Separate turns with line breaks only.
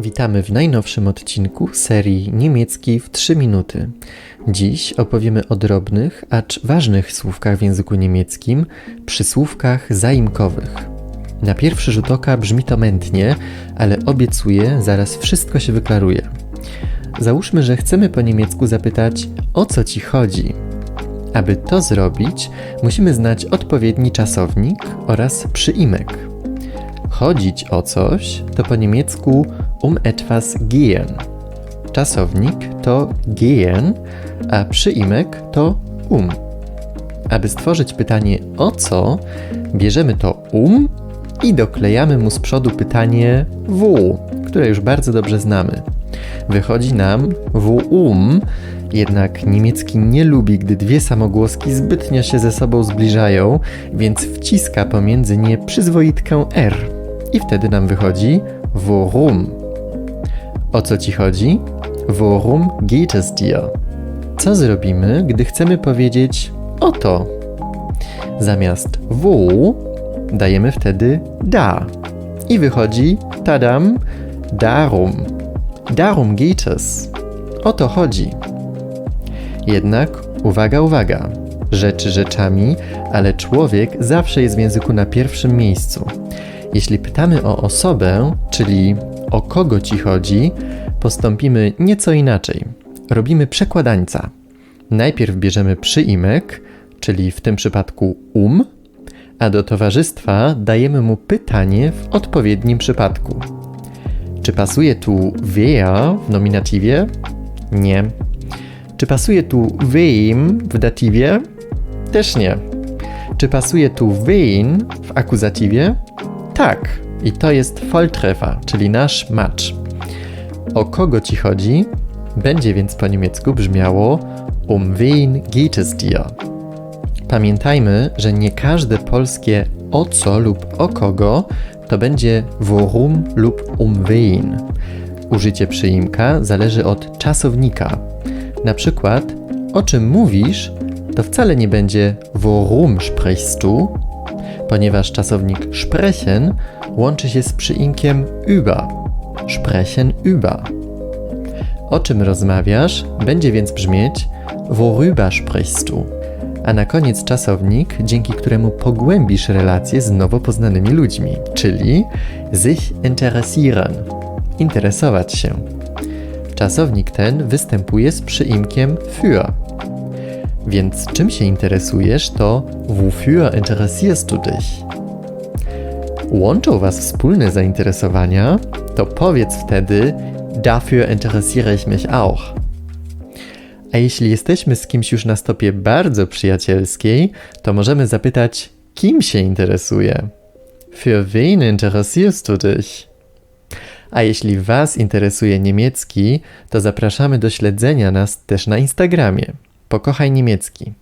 Witamy w najnowszym odcinku serii Niemiecki w 3 minuty. Dziś opowiemy o drobnych, acz ważnych słówkach w języku niemieckim, przysłówkach zaimkowych. Na pierwszy rzut oka brzmi to mętnie, ale obiecuję, zaraz wszystko się wyklaruje. Załóżmy, że chcemy po niemiecku zapytać, o co ci chodzi. Aby to zrobić, musimy znać odpowiedni czasownik oraz przyimek. Chodzić o coś to po niemiecku um etwas gehen. Czasownik to gehen, a przyimek to um. Aby stworzyć pytanie o co, bierzemy to um i doklejamy mu z przodu pytanie wo, które już bardzo dobrze znamy. Wychodzi nam woum, jednak niemiecki nie lubi, gdy dwie samogłoski zbytnio się ze sobą zbliżają, więc wciska pomiędzy nie przyzwoitkę R. I wtedy nam wychodzi worum. O co ci chodzi? Worum geht es dir? Co zrobimy, gdy chcemy powiedzieć o to? Zamiast wo dajemy wtedy da. I wychodzi tadam darum. Darum geht es. O to chodzi. Jednak uwaga, uwaga. Rzeczy rzeczami, ale człowiek zawsze jest w języku na pierwszym miejscu. Jeśli pytamy o osobę, czyli o kogo ci chodzi, postąpimy nieco inaczej. Robimy przekładańca. Najpierw bierzemy przyimek, czyli w tym przypadku um, a do towarzystwa dajemy mu pytanie w odpowiednim przypadku. Czy pasuje tu wer w nominatywie? Nie. Czy pasuje tu wem w datywie? Też nie. Czy pasuje tu wen w akuzatywie? Tak. I to jest Volltreffer, czyli nasz match. O kogo ci chodzi? Będzie więc po niemiecku brzmiało Um wen geht es dir? Pamiętajmy, że nie każde polskie o co lub o kogo to będzie worum lub um wen. Użycie przyimka zależy od czasownika. Na przykład, o czym mówisz, to wcale nie będzie worum sprichst du, ponieważ czasownik sprechen łączy się z przyimkiem über. Sprechen über. O czym rozmawiasz, będzie więc brzmieć worüber sprichst du. A na koniec czasownik, dzięki któremu pogłębisz relacje z nowo poznanymi ludźmi, czyli sich interessieren. Interesować się. Czasownik ten występuje z przyimkiem für. Więc czym się interesujesz, to wofür interessierst du dich? Łączą Was wspólne zainteresowania, to powiedz wtedy dafür interessiere ich mich auch. A jeśli jesteśmy z kimś już na stopie bardzo przyjacielskiej, to możemy zapytać, kim się interesuje? Für wen interessierst du dich? A jeśli Was interesuje niemiecki, to zapraszamy do śledzenia nas też na Instagramie. Pokochaj niemiecki.